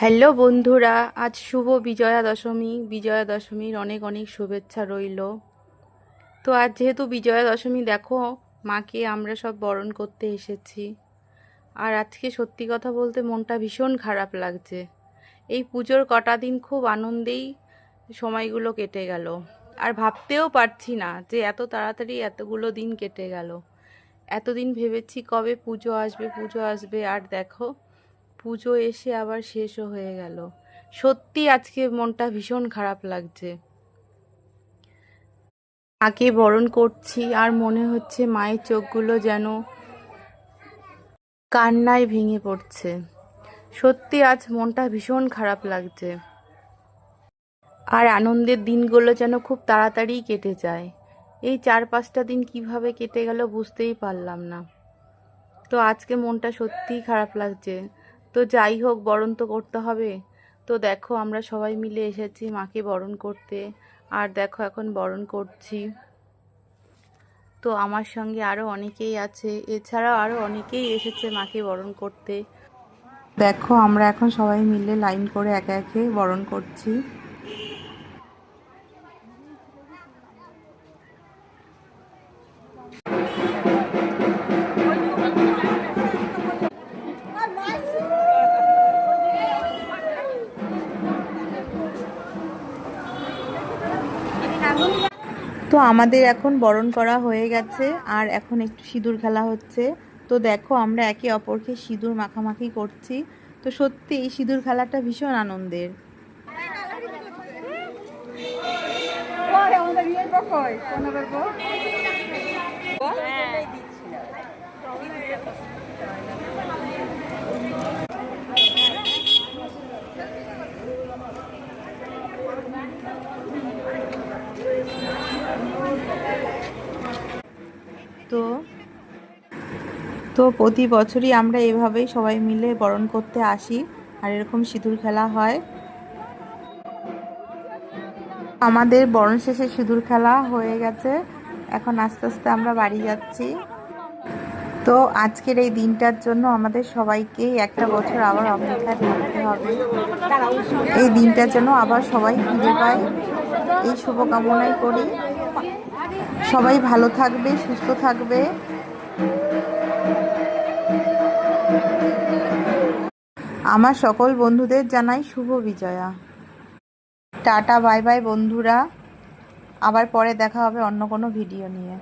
Hello বন্ধুরা, আজ শুভ বিজয়া দশমী বিজয়া দশমীর অনেক অনেক শুভেচ্ছা রইল। তো আজ যেহেতু বিজয়া দশমী দেখো, মাকে আমরা সব বরণ করতে এসেছি। আর আজকে সত্যি কথা বলতে মনটা ভীষণ খারাপ লাগছে। এই পুজোর কটা দিন খুব আনন্দেই সময়গুলো কেটে গেল। আর ভাবতেও পারছি না যে এত তাড়াতাড়ি এতগুলো দিন কেটে গেল। এতদিন ভেবেছি কবে পুজো আসবে পুজো আসবে। আর দেখো পুজো এসে আবার শেষও হয়ে গেল। সত্যি আজকে মনটা ভীষণ খারাপ লাগছে। মাকে বরণ করছি আর মনে হচ্ছে মায়ের চোখগুলো যেন কান্নায় ভেঙে পড়ছে। সত্যি আজ মনটা ভীষণ খারাপ লাগছে। আর আনন্দের দিনগুলো যেন খুব তাড়াতাড়ি কেটে যায়। এই চার পাঁচটা দিন কীভাবে কেটে গেল বুঝতেই পারলাম না। তো আজকে মনটা সত্যিই খারাপ লাগছে। তো যাই হোক, বরণ তো করতে হবে। তো দেখো, আমরা সবাই মিলে এসেছি মাকে বরণ করতে। আর দেখো, এখন বরণ করছি। তো আমার সঙ্গে আরও অনেকেই আছে। এছাড়াও আরও অনেকেই এসেছে মাকে বরণ করতে। দেখো, আমরা এখন সবাই মিলে লাইন করে একে একে বরণ করছি। তো আমাদের এখন বরণ করা হয়ে গেছে, আর এখন একটু সিঁদুর খেলা হচ্ছে। তো দেখো, আমরা একে অপরকে সিঁদুর মাখামাখি করছি। তো সত্যি এই সিঁদুর খেলাটা ভীষণ আনন্দের। তো তো প্রতি বছরই আমরা এভাবেই সবাই মিলে বরণ করতে আসি, আর এরকম সিঁদুর খেলা হয়। আমাদের বরণ শেষে সিঁদুর খেলা হয়ে গেছে। এখন আস্তে আস্তে আমরা বাড়ি যাচ্ছি। তো আজকের এই দিনটার জন্য আমাদের সবাইকেই একটা বছর আবার অপেক্ষায় থাকতে হবে। এই দিনটার জন্য আবার সবাই ফিরে পায়। এই শুভকামনাই করি। সবাই ভালো থাকবে, সুস্থ থাকবে। আমার সকল বন্ধুদের জানাই শুভ বিজয়া। টাটা, বাই বাই বন্ধুরা। আবার পরে দেখা হবে অন্য কোনো ভিডিও নিয়ে।